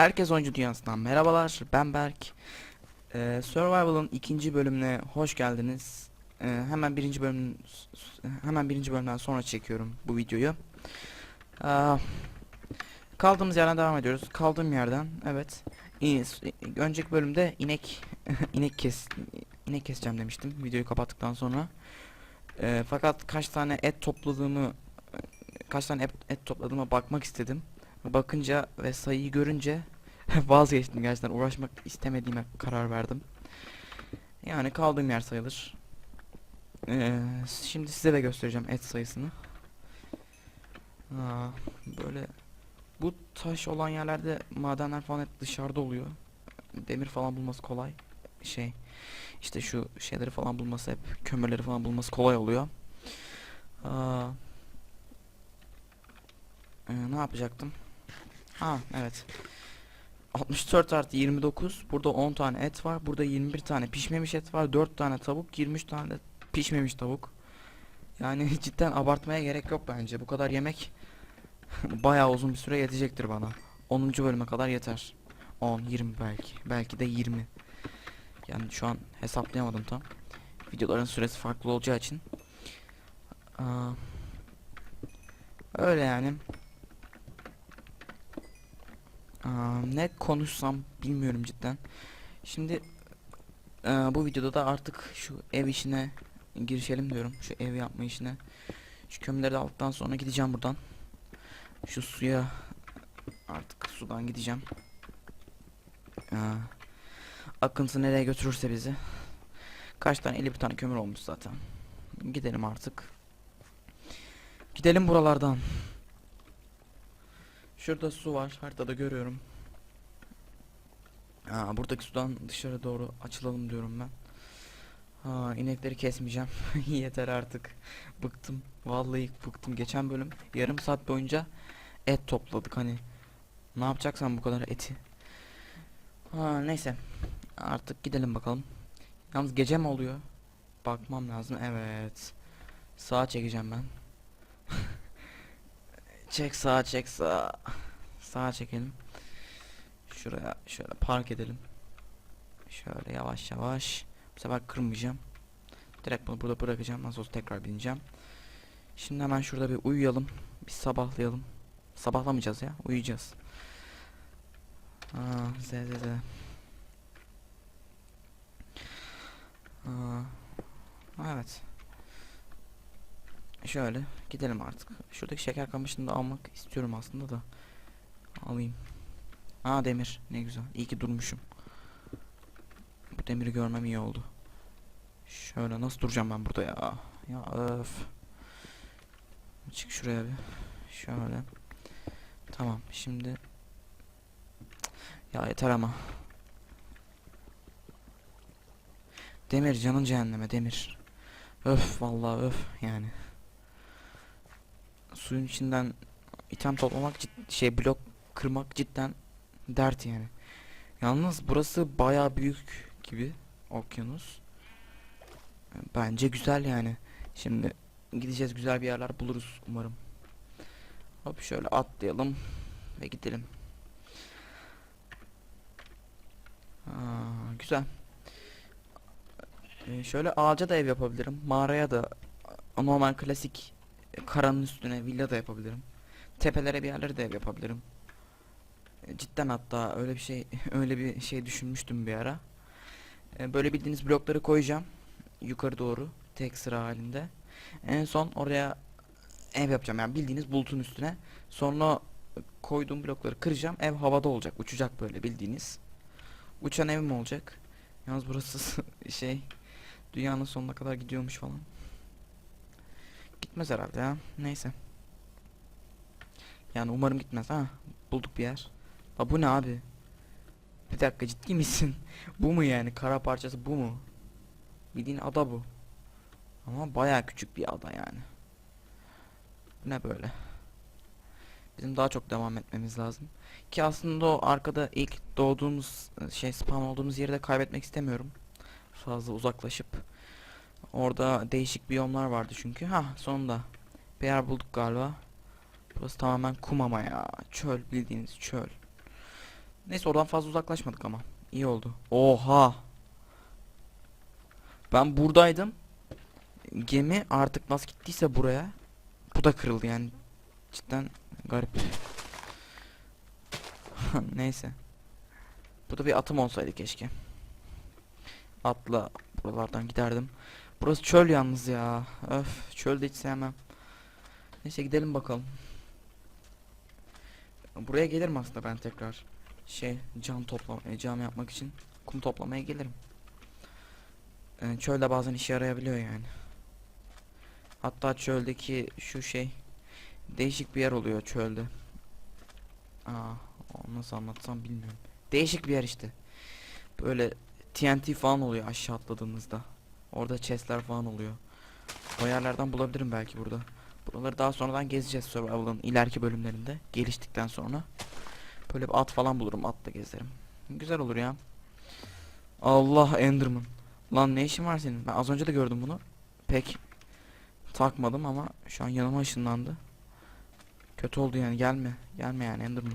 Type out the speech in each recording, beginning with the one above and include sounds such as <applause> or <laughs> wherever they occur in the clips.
Herkes Oyuncu Dünyası'ndan merhabalar. Ben Berk. Ee, Survival'ın ikinci bölümüne hoş geldiniz. Ee, hemen birinci bölüm hemen birinci bölümden sonra çekiyorum bu videoyu. Aa, kaldığımız yerden devam ediyoruz. Kaldığım yerden evet. Önceki bölümde inek <laughs> inek kes inek keseceğim demiştim videoyu kapattıktan sonra. Ee, fakat kaç tane et topladığımı kaç tane et, et topladığıma bakmak istedim. Bakınca ve sayıyı görünce <laughs> vazgeçtim gerçekten uğraşmak istemediğime karar verdim. Yani kaldığım yer sayılır. Ee, şimdi size de göstereceğim et sayısını. Aa, böyle bu taş olan yerlerde madenler falan hep dışarıda oluyor. Demir falan bulması kolay. Şey işte şu şeyleri falan bulması hep kömürleri falan bulması kolay oluyor. Aa, ee, ne yapacaktım? Ha evet. 64 artı 29. Burada 10 tane et var. Burada 21 tane pişmemiş et var. 4 tane tavuk. 23 tane pişmemiş tavuk. Yani <laughs> cidden abartmaya gerek yok bence. Bu kadar yemek <laughs> bayağı uzun bir süre yetecektir bana. 10. bölüme kadar yeter. 10, 20 belki. Belki de 20. Yani şu an hesaplayamadım tam. Videoların süresi farklı olacağı için. Aa, öyle yani. Aa, ne konuşsam bilmiyorum cidden. Şimdi e, bu videoda da artık şu ev işine girişelim diyorum. Şu ev yapma işine. Şu kömürleri de aldıktan sonra gideceğim buradan. Şu suya artık sudan gideceğim. Aa, akıntı nereye götürürse bizi. Kaç tane 51 tane kömür olmuş zaten. Gidelim artık. Gidelim buralardan. Şurada su var. Haritada görüyorum. Aa, buradaki sudan dışarı doğru açılalım diyorum ben. Aa, inekleri kesmeyeceğim. <laughs> Yeter artık. Bıktım. Vallahi bıktım. Geçen bölüm yarım saat boyunca et topladık hani. Ne yapacaksan bu kadar eti. Ha, neyse. Artık gidelim bakalım. Yalnız gece mi oluyor? Bakmam lazım. Evet. Sağa çekeceğim ben. <laughs> Çek sağa çek sağa. Sağa çekelim. Şuraya şöyle park edelim. Şöyle yavaş yavaş. Bu sefer kırmayacağım. Direkt bunu burada bırakacağım. Nasıl olsa tekrar bineceğim. Şimdi hemen şurada bir uyuyalım. Bir sabahlayalım. Sabahlamayacağız ya. Uyuyacağız. Aa, z z z. Aa, evet. Şöyle gidelim artık. Şuradaki şeker kamışını da almak istiyorum aslında da. Alayım. Aa demir. Ne güzel. İyi ki durmuşum. Bu demiri görmem iyi oldu. Şöyle nasıl duracağım ben burada ya? Ya öf. Çık şuraya bir. Şöyle. Tamam şimdi. Ya yeter ama. Demir canın cehenneme demir. Öf vallahi öf yani suyun içinden item toplamak şey blok kırmak cidden dert yani. Yalnız burası baya büyük gibi okyanus. Bence güzel yani. Şimdi gideceğiz güzel bir yerler buluruz umarım. Hop şöyle atlayalım ve gidelim. Aa, güzel. Ee, şöyle ağaca da ev yapabilirim. Mağaraya da normal klasik karanın üstüne villa da yapabilirim. Tepelere bir yerlere de ev yapabilirim. E, Cidden hatta öyle bir şey <laughs> öyle bir şey düşünmüştüm bir ara. E, Böyle bildiğiniz blokları koyacağım yukarı doğru tek sıra halinde. En son oraya ev yapacağım yani bildiğiniz bulutun üstüne. Sonra koyduğum blokları kıracağım. Ev havada olacak, uçacak böyle bildiğiniz. Uçan evim olacak. Yalnız burası <laughs> şey dünyanın sonuna kadar gidiyormuş falan. Gitmez herhalde ya. Neyse. Yani umarım gitmez ha. Bulduk bir yer. Ha bu ne abi? Bir dakika ciddi misin? bu mu yani? Kara parçası bu mu? Bildiğin ada bu. Ama baya küçük bir ada yani. Ne böyle? Bizim daha çok devam etmemiz lazım. Ki aslında o arkada ilk doğduğumuz şey spawn olduğumuz yeri de kaybetmek istemiyorum. Fazla uzaklaşıp. Orada değişik biyomlar vardı çünkü. Ha sonunda. Bir yer bulduk galiba. Burası tamamen kum ama ya. Çöl bildiğiniz çöl. Neyse oradan fazla uzaklaşmadık ama. İyi oldu. Oha. Ben buradaydım. Gemi artık nasıl gittiyse buraya. Bu da kırıldı yani. Cidden garip. <laughs> Neyse. Burada bir atım olsaydı keşke. Atla buralardan giderdim. Burası çöl yalnız ya. Öf çölde hiç sevmem. Neyse gidelim bakalım. Buraya gelirim aslında ben tekrar. Şey cam toplamaya, cam yapmak için kum toplamaya gelirim. Ee, çölde bazen işe yarayabiliyor yani. Hatta çöldeki şu şey değişik bir yer oluyor çölde. Aa, nasıl anlatsam bilmiyorum. Değişik bir yer işte. Böyle TNT falan oluyor aşağı atladığınızda. Orada chestler falan oluyor. O yerlerden bulabilirim belki burada. Buraları daha sonradan gezeceğiz Survival'ın ileriki bölümlerinde. Geliştikten sonra. Böyle bir at falan bulurum. Atla gezerim. Güzel olur ya. Allah Enderman. Lan ne işin var senin? Ben az önce de gördüm bunu. Pek takmadım ama şu an yanıma ışınlandı. Kötü oldu yani gelme. Gelme yani Enderman.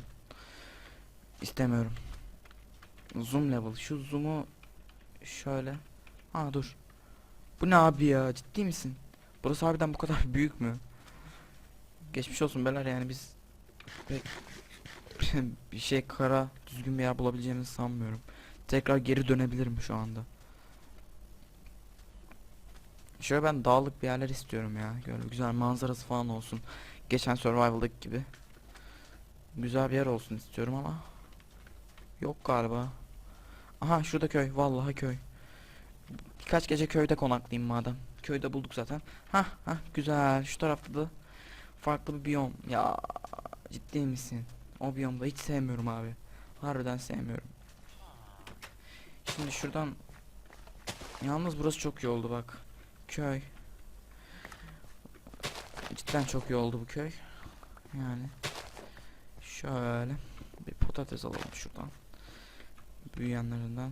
İstemiyorum. Zoom level. Şu zoom'u şöyle. Ha dur. Bu ne abi ya? Ciddi misin? Burası harbiden bu kadar <laughs> büyük mü? Geçmiş olsun beyler yani biz pek <laughs> bir şey kara düzgün bir yer bulabileceğimizi sanmıyorum. Tekrar geri dönebilirim şu anda. Şöyle ben dağlık bir yerler istiyorum ya. Böyle güzel manzarası falan olsun. Geçen survival'daki gibi. Güzel bir yer olsun istiyorum ama yok galiba. Aha şurada köy. Vallahi köy. Birkaç gece köyde konaklayayım madem. Köyde bulduk zaten. Hah hah güzel. Şu tarafta da farklı bir biyom. Ya ciddi misin? O biyomda hiç sevmiyorum abi. Harbiden sevmiyorum. Şimdi şuradan Yalnız burası çok iyi oldu bak. Köy. Cidden çok iyi oldu bu köy. Yani şöyle bir patates alalım şuradan. Büyüyenlerinden.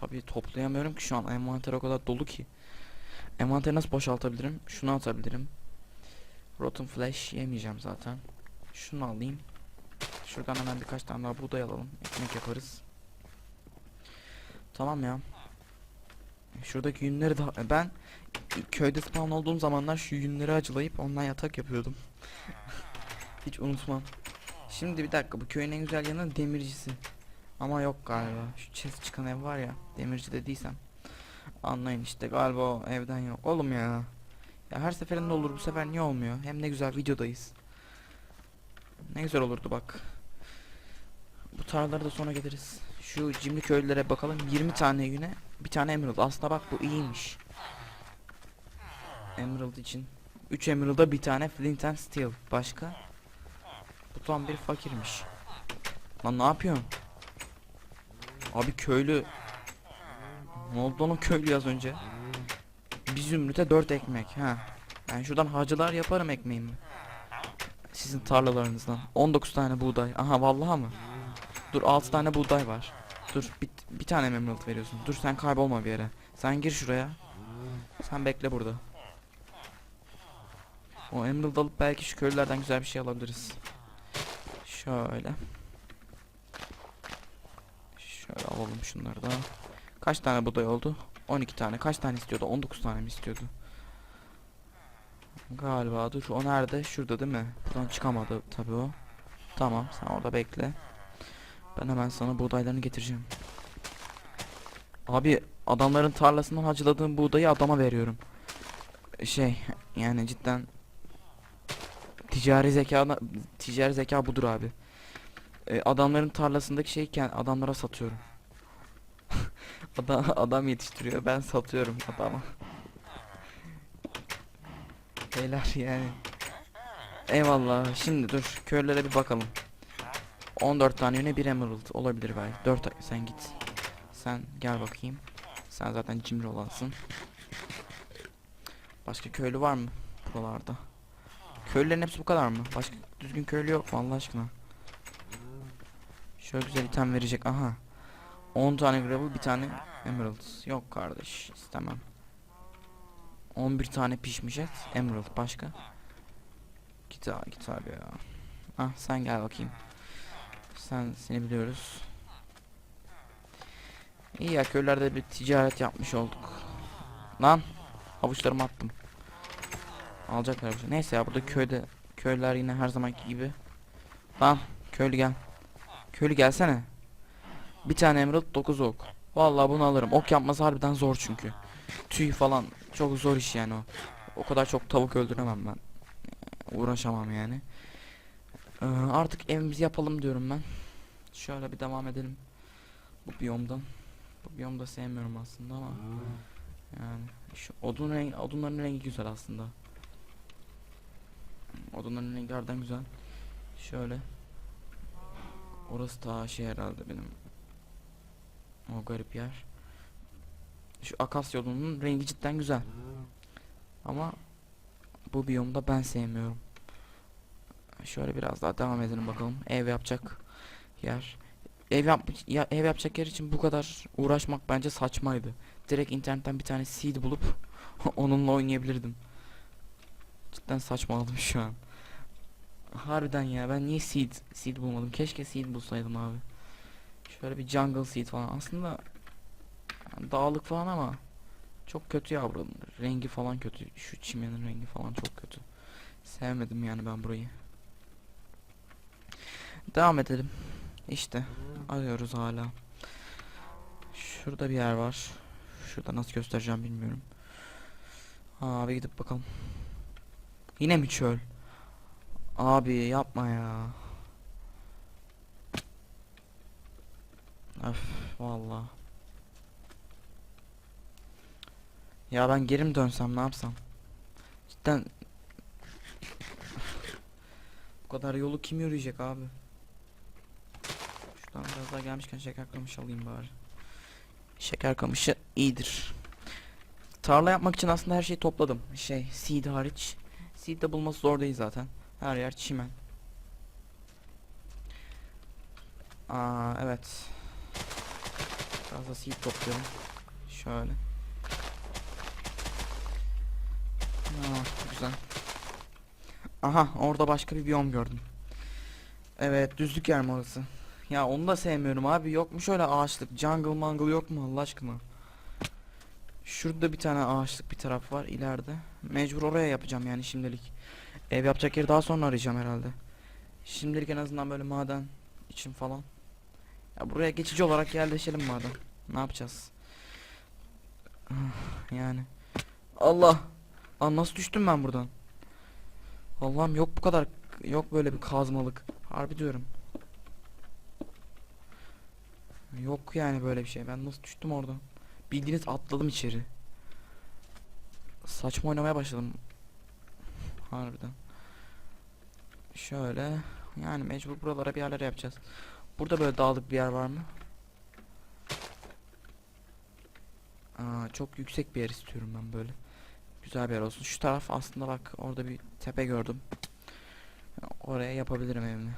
Tabii toplayamıyorum ki şu an envanter o kadar dolu ki. Envanteri nasıl boşaltabilirim? Şunu atabilirim. Rotten flesh yemeyeceğim zaten. Şunu alayım. Şuradan hemen birkaç tane daha buğday alalım. Ekmek yaparız. Tamam ya. Şuradaki yünleri de ben köyde spawn olduğum zamanlar şu yünleri acılayıp ondan yatak yapıyordum. <laughs> Hiç unutmam. Şimdi bir dakika bu köyün en güzel yanı demircisi. Ama yok galiba. Şu chest çıkan ev var ya. Demirci dediysem. Anlayın işte galiba o evden yok. Oğlum ya. Ya her seferinde olur bu sefer niye olmuyor? Hem ne güzel videodayız. Ne güzel olurdu bak. Bu tarlalara da sonra geliriz. Şu cimri köylülere bakalım. 20 tane yüne bir tane emerald. Aslında bak bu iyiymiş. Emerald için. 3 emerald'a bir tane flint and steel. Başka? Bu tam bir fakirmiş. Lan ne yapıyorsun? Abi köylü. Ne oldu lan o köylü az önce? Bir zümrüte 4 ekmek. Ha. Ben şuradan hacılar yaparım ekmeğimi. Sizin tarlalarınızdan. 19 tane buğday. Aha vallahi mı? Dur 6 tane buğday var. Dur bir, bir tane emerald veriyorsun. Dur sen kaybolma bir yere. Sen gir şuraya. Sen bekle burada. O emerald alıp belki şu köylülerden güzel bir şey alabiliriz. Şöyle. Şöyle alalım şunları da. Kaç tane buğday oldu? 12 tane. Kaç tane istiyordu? 19 tane mi istiyordu? Galiba dur o nerede? Şurada değil mi? Buradan çıkamadı tabii o. Tamam sen orada bekle. Ben hemen sana buğdaylarını getireceğim. Abi adamların tarlasından hacıladığım buğdayı adama veriyorum. Şey yani cidden ticari zeka ticari zeka budur abi. Ee, adamların tarlasındaki şeyken adamlara satıyorum. <laughs> adam adam yetiştiriyor ben satıyorum adama. Beyler yani. Eyvallah. Şimdi dur köylere bir bakalım. 14 tane yine bir emerald olabilir belki. 4 sen git. Sen gel bakayım. Sen zaten cimri olansın. Başka köylü var mı buralarda? Köylülerin hepsi bu kadar mı? Başka düzgün köylü yok mu Allah aşkına? Şöyle güzel item verecek. Aha. 10 tane gravel, bir tane emerald. Yok kardeş, istemem. 11 tane pişmiş et, emerald başka. Git abi, git abi ya. Ah sen gel bakayım. Sen seni biliyoruz. İyi ya köylerde bir ticaret yapmış olduk. Lan havuçlarımı attım. Alacaklar şey. Neyse ya burada köyde köylüler yine her zamanki gibi. Lan köylü gel. Köylü gelsene. Bir tane emerald 9 ok. Vallahi bunu alırım. Ok yapması harbiden zor çünkü. Tüy falan çok zor iş yani o. O kadar çok tavuk öldüremem ben. Uğraşamam yani. Ee, artık evimizi yapalım diyorum ben. Şöyle bir devam edelim. Bu biyomdan. Bu biyomda da sevmiyorum aslında ama. Yani şu odun rengi, odunların rengi güzel aslında. Odunların rengi harbiden güzel. Şöyle. Orası daha şey herhalde benim. O garip yer. Şu akasya odunun rengi cidden güzel. Ama bu biyomda ben sevmiyorum. Şöyle biraz daha devam edelim bakalım. Ev yapacak yer. Ev yap ya ev yapacak yer için bu kadar uğraşmak bence saçmaydı. Direkt internetten bir tane seed bulup <laughs> onunla oynayabilirdim. Cidden saçmaladım şu an. Harbiden ya ben niye seed seed bulmadım? Keşke seed bulsaydım abi. Şöyle bir jungle seed falan. Aslında yani dağlık falan ama çok kötü ya buranın. Rengi falan kötü. Şu çimenin rengi falan çok kötü. Sevmedim yani ben burayı. Devam edelim. İşte arıyoruz hala. Şurada bir yer var. Şurada nasıl göstereceğim bilmiyorum. Abi gidip bakalım. Yine mi çöl? Abi yapma ya. Öf valla. Ya ben geri mi dönsem ne yapsam? Cidden bu kadar yolu kim yürüyecek abi? Şuradan biraz daha gelmişken şeker kamışı alayım bari. Şeker kamışı iyidir. Tarla yapmak için aslında her şeyi topladım. Şey, seed hariç. Seed de bulması zor değil zaten. Her yer çimen. Aa evet. Biraz da seed topluyorum. Şöyle. Aa, güzel. Aha orada başka bir biyom gördüm. Evet düzlük yer mi orası? Ya onu da sevmiyorum abi. Yok mu şöyle ağaçlık? Jungle mangle yok mu Allah aşkına? Şurada bir tane ağaçlık bir taraf var ileride. Mecbur oraya yapacağım yani şimdilik. Ev yapacak yeri daha sonra arayacağım herhalde. Şimdilik en azından böyle maden için falan. Ya buraya geçici olarak yerleşelim madem. Ne yapacağız? Ah, yani. Allah. Lan nasıl düştüm ben buradan? Allah'ım yok bu kadar yok böyle bir kazmalık. Harbi diyorum. Yok yani böyle bir şey. Ben nasıl düştüm oradan? Bildiğiniz atladım içeri. Saçma oynamaya başladım. Harbiden. Şöyle. Yani mecbur buralara bir yerler yapacağız. Burada böyle dağlık bir yer var mı? Aa, çok yüksek bir yer istiyorum ben böyle. Güzel bir yer olsun. Şu taraf aslında bak orada bir tepe gördüm. Oraya yapabilirim evimi.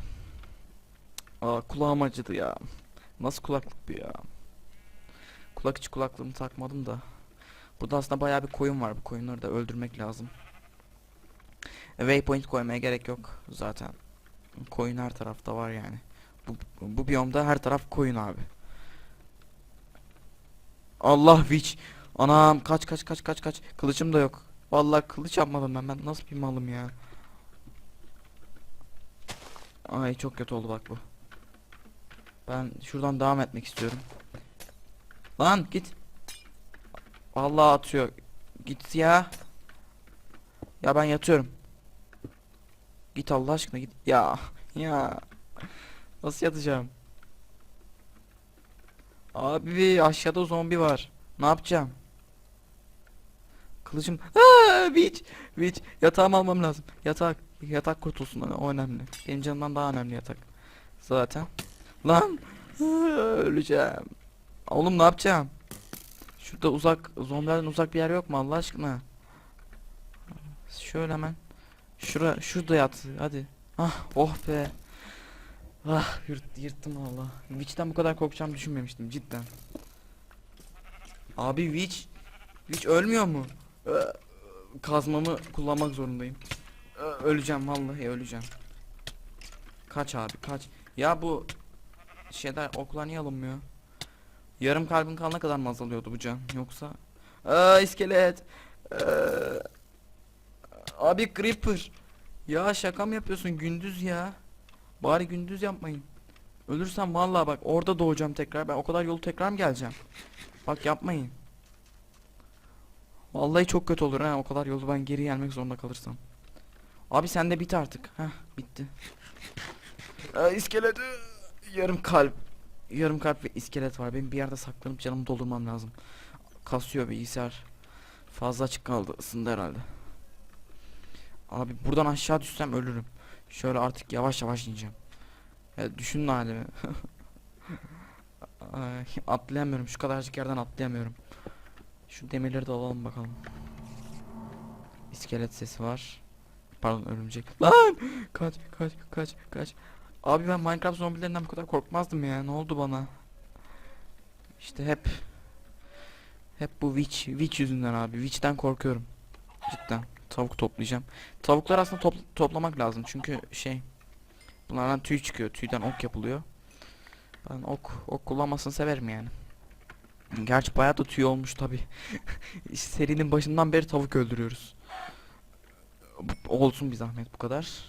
Aa kulağım acıdı ya. Nasıl kulaklık bu ya? Kulak içi kulaklığımı takmadım da. Burada aslında bayağı bir koyun var. Bu koyunları da öldürmek lazım. Waypoint koymaya gerek yok zaten. Koyun her tarafta var yani. Bu, bu biyomda her taraf koyun abi. Allah witch. Anam kaç kaç kaç kaç kaç. Kılıcım da yok. Vallahi kılıç yapmadım ben. Ben nasıl bir malım ya. Ay çok kötü oldu bak bu. Ben şuradan devam etmek istiyorum. Lan git. Vallahi atıyor. Git ya. Ya ben yatıyorum. Git Allah aşkına git. Ya. Ya. Nasıl yatacağım? Abi aşağıda zombi var. Ne yapacağım? Kılıcım. Aa, witch. Witch. Yatağımı almam lazım. Yatak. Yatak kurtulsun. O önemli. Benim canımdan daha önemli yatak. Zaten. Lan. Öleceğim. Oğlum ne yapacağım? Şurada uzak zombilerden uzak bir yer yok mu Allah aşkına? Şöyle hemen Şura şurada yat hadi. Ah oh be. Ah yırt, yırttım valla. Witch'ten bu kadar korkacağımı düşünmemiştim cidden. Abi Witch Witch ölmüyor mu? Kazmamı kullanmak zorundayım. Ee, Öleceğim vallahi öleceğim. Kaç abi kaç. Ya bu şeyler oklar niye alınmıyor? Yarım kalbin kalana kadar mı azalıyordu bu can yoksa? Aa iskelet. Ee, abi creeper. Ya şaka mı yapıyorsun gündüz ya? Bari gündüz yapmayın. Ölürsem vallahi bak orada doğacağım tekrar. Ben o kadar yolu tekrar mı geleceğim? Bak yapmayın. Vallahi çok kötü olur ha o kadar yolu ben geri gelmek zorunda kalırsam. Abi sen de bit artık. Heh bitti. Aa, iskelet. Yarım kalp. Yarım kalp ve iskelet var. Benim bir yerde saklanıp canımı doldurmam lazım. Kasıyor bilgisayar. Fazla açık kaldı. Isındı herhalde. Abi buradan aşağı düşsem ölürüm. Şöyle artık yavaş yavaş ineceğim. Ya düşünün halimi. <laughs> Ay, atlayamıyorum. Şu kadarcık yerden atlayamıyorum. Şu demirleri de alalım bakalım. İskelet sesi var. Pardon örümcek. Lan! Kaç kaç kaç kaç. Abi ben Minecraft zombilerinden bu kadar korkmazdım ya. Ne oldu bana? İşte hep hep bu witch witch yüzünden abi. Witch'ten korkuyorum. Cidden. Tavuk toplayacağım. Tavuklar aslında topl- toplamak lazım çünkü şey bunlardan tüy çıkıyor. Tüyden ok yapılıyor. Ben ok ok kullanmasını severim yani. Gerçi bayağı da tüy olmuş tabi. <laughs> Serinin başından beri tavuk öldürüyoruz. Olsun bir zahmet bu kadar.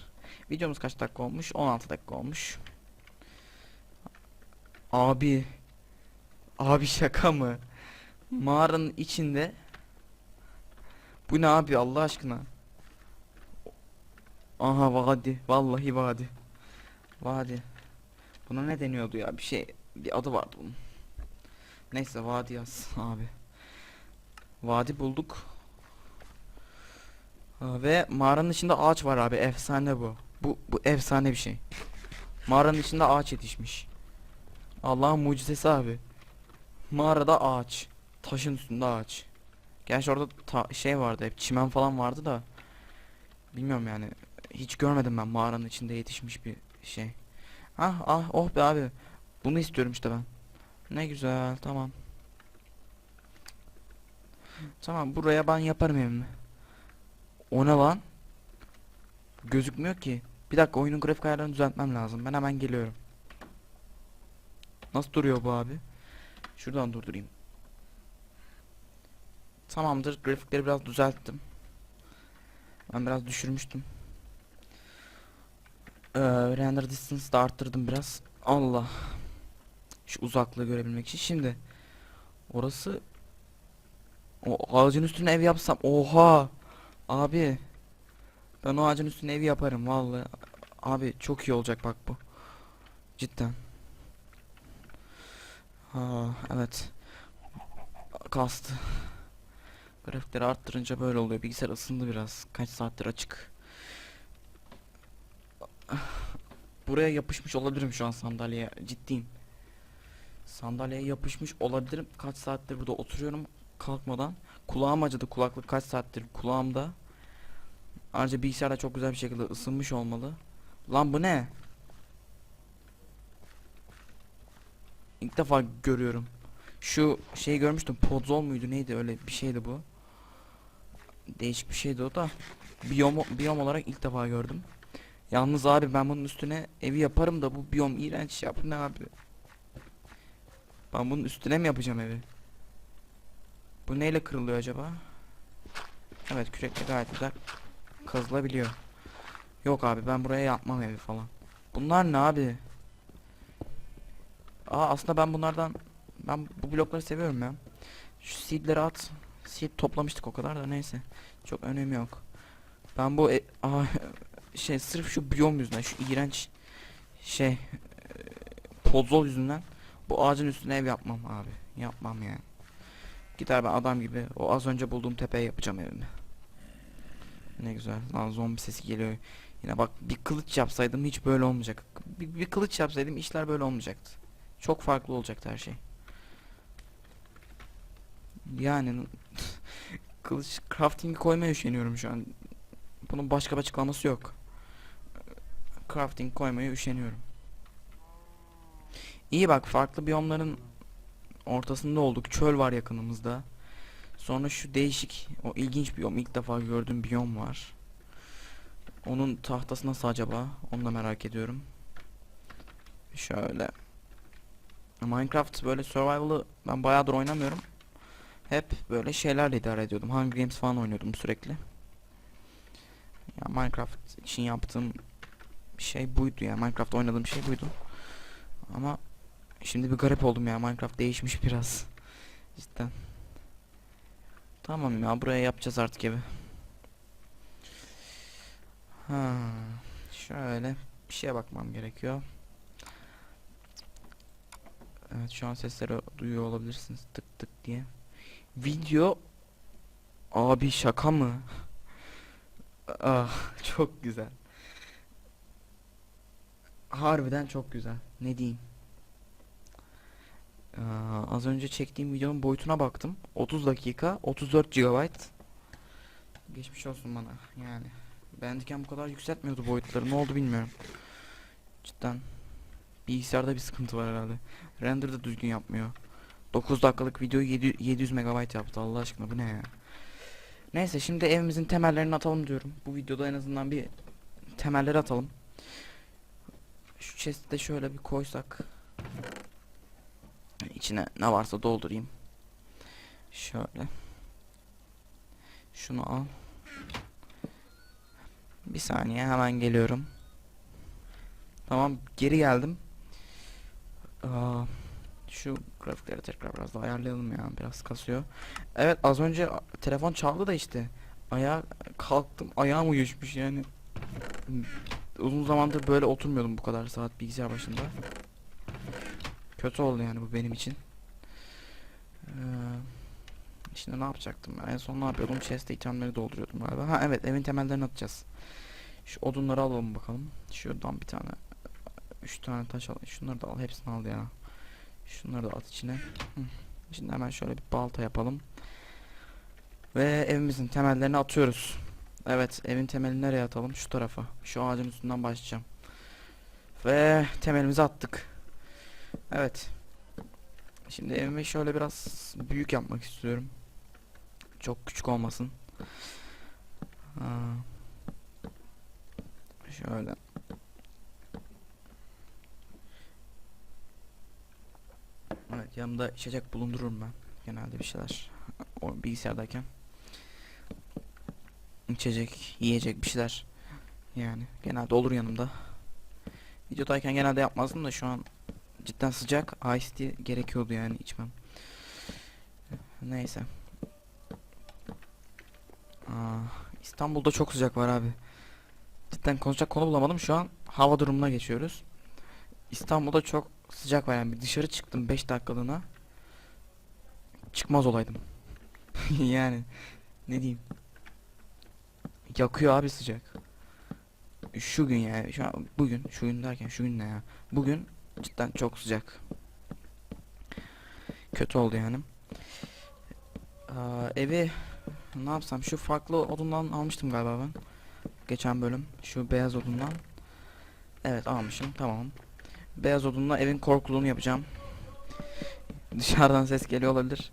Videomuz kaç dakika olmuş? 16 dakika olmuş. Abi. Abi şaka mı? Mağaranın içinde bu ne abi Allah aşkına? Aha vadi. Vallahi vadi. Vadi. Buna ne deniyordu ya? Bir şey bir adı vardı bunun. Neyse vadi yaz abi. Vadi bulduk. Ve mağaranın içinde ağaç var abi. Efsane bu. Bu bu efsane bir şey. Mağaranın içinde ağaç yetişmiş. Allah'ın mucizesi abi. Mağarada ağaç. Taşın üstünde ağaç. Gerçi orada ta- şey vardı hep çimen falan vardı da bilmiyorum yani hiç görmedim ben mağaranın içinde yetişmiş bir şey. Ah ah oh be abi. Bunu istiyorum işte ben. Ne güzel tamam. Tamam buraya ben yaparım evimi. O ne lan? Gözükmüyor ki. Bir dakika oyunun grafik ayarlarını düzeltmem lazım. Ben hemen geliyorum. Nasıl duruyor bu abi? Şuradan durdurayım. Tamamdır. Grafikleri biraz düzelttim. Ben biraz düşürmüştüm. Ee, render distance da arttırdım biraz. Allah. Şu uzaklığı görebilmek için. Şimdi orası o ağacın üstüne ev yapsam. Oha. Abi. Ben o ağacın üstüne ev yaparım vallahi. Abi çok iyi olacak bak bu. Cidden. Ha evet. Kastı. Grafikleri arttırınca böyle oluyor. Bilgisayar ısındı biraz. Kaç saattir açık. Buraya yapışmış olabilirim şu an sandalyeye. Ciddiyim. Sandalyeye yapışmış olabilirim. Kaç saattir burada oturuyorum kalkmadan. Kulağım acıdı. Kulaklık kaç saattir kulağımda. Ayrıca bilgisayar da çok güzel bir şekilde ısınmış olmalı. Lan bu ne? İlk defa görüyorum. Şu şeyi görmüştüm. Podzol muydu neydi öyle bir şeydi bu. Değişik bir şeydi o da. Biyom, biyom olarak ilk defa gördüm. Yalnız abi ben bunun üstüne evi yaparım da bu biyom iğrenç ya bu ne abi. Ben bunun üstüne mi yapacağım evi? Bu neyle kırılıyor acaba? Evet kürekle gayet güzel kazılabiliyor. Yok abi ben buraya yapmam evi falan. Bunlar ne abi? Aa aslında ben bunlardan ben bu blokları seviyorum ya. Şu seedleri at. Seed toplamıştık o kadar da neyse. Çok önemi yok. Ben bu e, aa, <laughs> şey sırf şu biyom yüzünden şu iğrenç şey e, podzol yüzünden bu ağacın üstüne ev yapmam abi. Yapmam yani. Gider ben adam gibi o az önce bulduğum tepeye yapacağım evimi. Ne güzel. Lan zombi sesi geliyor. Yine bak bir kılıç yapsaydım hiç böyle olmayacak. Bir, bir kılıç yapsaydım işler böyle olmayacaktı. Çok farklı olacaktı her şey. Yani <laughs> kılıç crafting'i koymaya üşeniyorum şu an. Bunun başka bir açıklaması yok. Crafting koymaya üşeniyorum. İyi bak farklı biyomların ortasında olduk. Çöl var yakınımızda. Sonra şu değişik, o ilginç biyom. ilk defa gördüğüm biyom var. Onun tahtası nasıl acaba? Onu da merak ediyorum. Şöyle. Minecraft böyle survival'ı ben bayağıdır oynamıyorum. Hep böyle şeylerle idare ediyordum. Hunger Games falan oynuyordum sürekli. Ya Minecraft için yaptığım şey buydu ya. Minecraft oynadığım şey buydu. Ama şimdi bir garip oldum ya. Minecraft değişmiş biraz. Cidden. Tamam ya buraya yapacağız artık evi. Ha, şöyle bir şeye bakmam gerekiyor. Evet şu an sesleri duyuyor olabilirsiniz tık tık diye. Video Abi şaka mı? Ah çok güzel. Harbiden çok güzel. Ne diyeyim? Aa, az önce çektiğim videonun boyutuna baktım. 30 dakika, 34 GB. Geçmiş olsun bana yani. Beğendiyken bu kadar yükseltmiyordu boyutları. Ne oldu bilmiyorum. Cidden. Bilgisayarda bir sıkıntı var herhalde. Render de düzgün yapmıyor. 9 dakikalık videoyu 700, 700 MB yaptı Allah aşkına bu ne ya. Neyse şimdi evimizin temellerini atalım diyorum. Bu videoda en azından bir temelleri atalım. Şu chest'i de şöyle bir koysak. İçine ne varsa doldurayım. Şöyle. Şunu al. Bir saniye hemen geliyorum. Tamam geri geldim. Aa, şu grafikleri tekrar biraz daha ayarlayalım ya biraz kasıyor. Evet az önce telefon çaldı da işte. Ayağa kalktım ayağım uyuşmuş yani. Uzun zamandır böyle oturmuyordum bu kadar saat bilgisayar başında. Kötü oldu yani bu benim için. Ee, şimdi ne yapacaktım ben? En son ne yapıyordum? Chest'te itemleri dolduruyordum galiba. Ha evet evin temellerini atacağız. Şu odunları alalım bakalım. Şuradan bir tane. Üç tane taş al. Şunları da al. Hepsini al ya. Şunları da at içine. Hı. Şimdi hemen şöyle bir balta yapalım. Ve evimizin temellerini atıyoruz. Evet evin temelini nereye atalım? Şu tarafa. Şu ağacın üstünden başlayacağım. Ve temelimizi attık. Evet. Şimdi evimi şöyle biraz büyük yapmak istiyorum. Çok küçük olmasın. Aa. Şöyle. Evet yanımda içecek bulundururum ben. Genelde bir şeyler. O bilgisayardayken. İçecek, yiyecek bir şeyler. Yani genelde olur yanımda. Videodayken genelde yapmazdım da şu an cidden sıcak. Ice tea gerekiyordu yani içmem. Neyse. Aa, İstanbul'da çok sıcak var abi. Cidden konuşacak konu bulamadım. Şu an hava durumuna geçiyoruz. İstanbul'da çok sıcak var yani. Bir dışarı çıktım 5 dakikalığına. Çıkmaz olaydım. <laughs> yani ne diyeyim. Yakıyor abi sıcak. Şu gün yani şu an bugün şu gün derken şu gün ne ya? Bugün cidden çok sıcak. Kötü oldu yani. Aa, evi ne yapsam şu farklı odundan almıştım galiba ben. Geçen bölüm şu beyaz odundan. Evet almışım tamam. Beyaz odunla evin korkuluğunu yapacağım. Dışarıdan ses geliyor olabilir.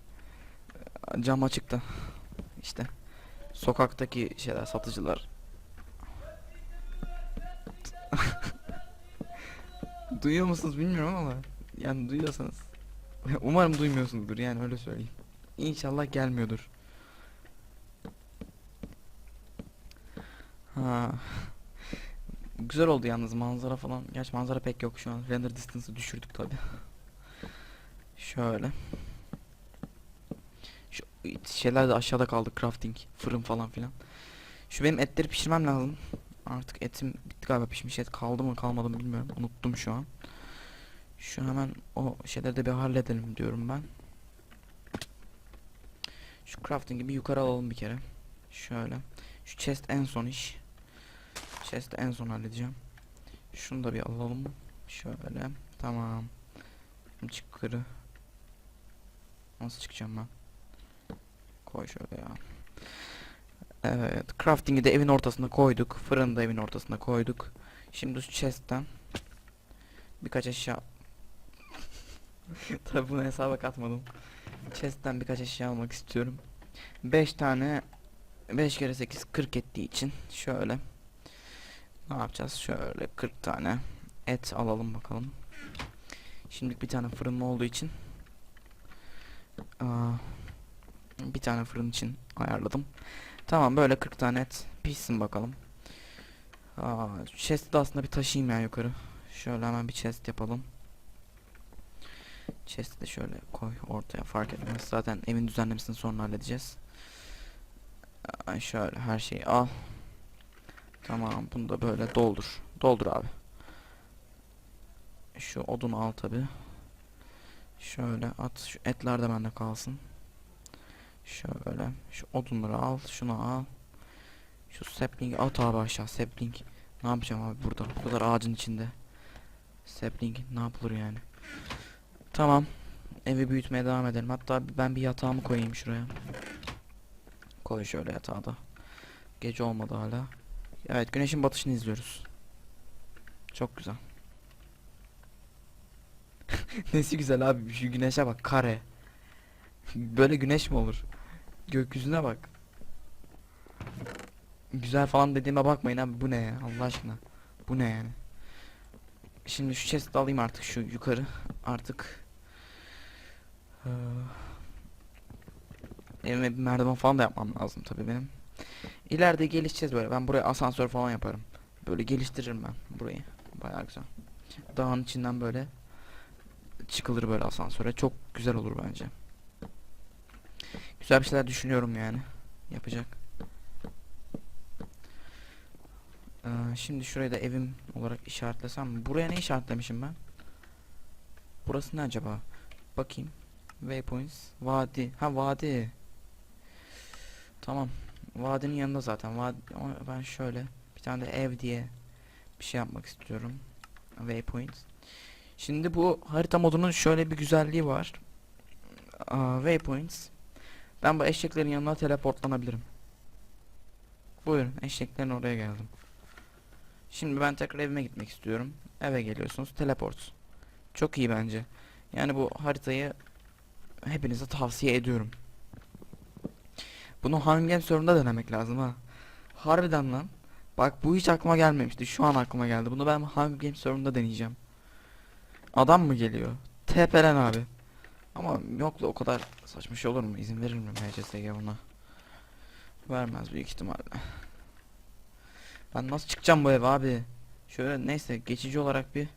Cam açık da. İşte sokaktaki şeyler satıcılar. <laughs> Duyuyor musunuz bilmiyorum ama yani duyuyorsanız <laughs> umarım duymuyorsunuzdur yani öyle söyleyeyim. İnşallah gelmiyordur. Ha. <laughs> Güzel oldu yalnız manzara falan. Gerçi manzara pek yok şu an. Render distance'ı düşürdük tabi. <laughs> Şöyle. Şu şeyler de aşağıda kaldı. Crafting, fırın falan filan. Şu benim etleri pişirmem lazım. Artık etim bitti galiba pişmiş et kaldı mı kalmadı mı bilmiyorum. Unuttum şu an. Şu hemen o şeyleri de bir halledelim diyorum ben. Şu crafting'i bir yukarı alalım bir kere. Şöyle. Şu chest en son iş. Chest'i en son halledeceğim. Şunu da bir alalım. Şöyle. Tamam. Şimdi Çıkırı. Nasıl çıkacağım ben? Koy şöyle ya. Evet, crafting'i de evin ortasına koyduk. Fırını da evin ortasına koyduk. Şimdi şu chest'ten birkaç eşya <laughs> Tabi bunu hesaba katmadım. Chest'ten birkaç eşya almak istiyorum. 5 tane 5 kere 8 40 ettiği için şöyle ne yapacağız? Şöyle 40 tane et alalım bakalım. Şimdi bir tane fırın olduğu için aa, bir tane fırın için ayarladım. Tamam böyle 40 tane et pişsin bakalım. Aa, chest'i de aslında bir taşıyayım ya yukarı. Şöyle hemen bir chest yapalım. Chest'i de şöyle koy ortaya fark etmez. Zaten evin düzenlemesini sonra halledeceğiz. Şöyle her şeyi al. Tamam bunu da böyle doldur. Doldur abi. Şu odunu al tabi. Şöyle at. Şu etler de bende kalsın. Şöyle. Şu odunları al. Şunu al. Şu sapling at abi aşağı. Sapling. Ne yapacağım abi burada? Bu kadar ağacın içinde. Sapling ne yapılır yani? Tamam. Evi büyütmeye devam edelim. Hatta ben bir yatağımı koyayım şuraya. Koy şöyle yatağı da. Gece olmadı hala. Evet güneşin batışını izliyoruz. Çok güzel. <laughs> Nesi güzel abi şu güneşe bak kare. Böyle güneş mi olur? Gökyüzüne bak. Güzel falan dediğime bakmayın abi bu ne ya Allah aşkına. Bu ne yani? Şimdi şu chest'i alayım artık şu yukarı. Artık eee, evime bir merdiven falan da yapmam lazım tabii benim. İleride gelişeceğiz böyle. Ben buraya asansör falan yaparım. Böyle geliştiririm ben burayı. Bayağı güzel. Dağın içinden böyle çıkılır böyle asansöre. Çok güzel olur bence. Güzel bir şeyler düşünüyorum yani. Yapacak. Ee, şimdi şurayı da evim olarak işaretlesem? Buraya ne işaretlemişim ben? Burası ne acaba? Bakayım. Waypoints. Vadi. Ha vadi. Tamam. Vadinin yanında zaten. Vadi, ben şöyle bir tane de ev diye bir şey yapmak istiyorum. Waypoints. Şimdi bu harita modunun şöyle bir güzelliği var. Aa, waypoints. Ben bu eşeklerin yanına teleportlanabilirim. Buyurun eşeklerin oraya geldim. Şimdi ben tekrar evime gitmek istiyorum. Eve geliyorsunuz. Teleport. Çok iyi bence. Yani bu haritayı hepinize tavsiye ediyorum. Bunu Hunger Games serverında denemek lazım ha. Harbiden lan. Bak bu hiç aklıma gelmemişti. Şu an aklıma geldi. Bunu ben Hunger Games serverında deneyeceğim. Adam mı geliyor? TP'len abi. Ama yok da o kadar saçma şey olur mu? İzin verir mi MCSG buna? Vermez büyük ihtimalle. Ben nasıl çıkacağım bu eve abi? Şöyle neyse geçici olarak bir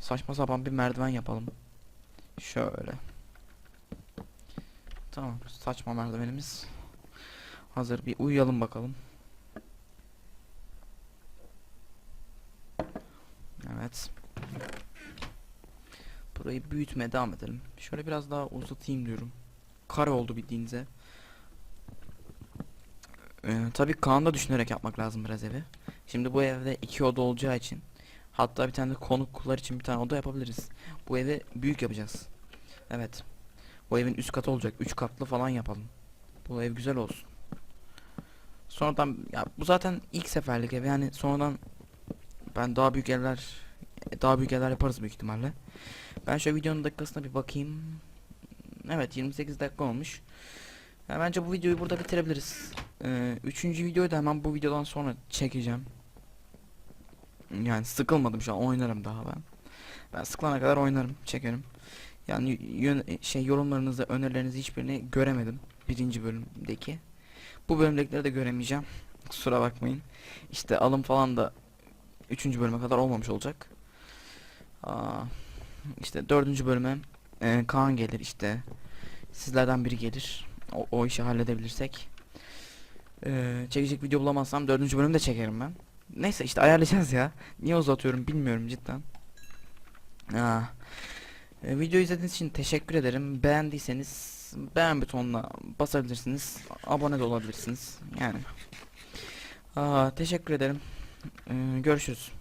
saçma sapan bir merdiven yapalım. Şöyle. Tamam saçma merdivenimiz. Hazır bir uyuyalım bakalım. Evet. Burayı büyütmeye devam edelim. Şöyle biraz daha uzatayım diyorum. Kare oldu bildiğinize. Ee, tabii Kaan'da düşünerek yapmak lazım biraz evi. Şimdi bu evde iki oda olacağı için hatta bir tane de konuklar için bir tane oda yapabiliriz. Bu evi büyük yapacağız. Evet. Bu evin üst katı olacak. Üç katlı falan yapalım. Bu ev güzel olsun. Sonradan ya bu zaten ilk seferlik ev yani sonradan ben daha büyük evler daha büyük evler yaparız büyük ihtimalle. Ben şu videonun dakikasına bir bakayım. Evet 28 dakika olmuş. Ya bence bu videoyu burada bitirebiliriz. Ee, üçüncü videoyu da hemen bu videodan sonra çekeceğim. Yani sıkılmadım şu an oynarım daha ben. Ben sıkılana kadar oynarım, çekerim. Yani şey yorumlarınızı, önerilerinizi hiçbirini göremedim birinci bölümdeki. Bu bölümdekileri de göremeyeceğim. Kusura bakmayın. İşte alım falan da üçüncü bölüme kadar olmamış olacak. Aa, işte dördüncü bölüme e, Kaan gelir işte. Sizlerden biri gelir. O, o işi halledebilirsek. Ee, çekecek video bulamazsam dördüncü bölümde çekerim ben. Neyse işte ayarlayacağız ya. Niye uzatıyorum bilmiyorum cidden. E, video izlediğiniz için teşekkür ederim. Beğendiyseniz beğen butonuna basabilirsiniz. Abone de olabilirsiniz. Yani. Aa, teşekkür ederim. Ee, görüşürüz.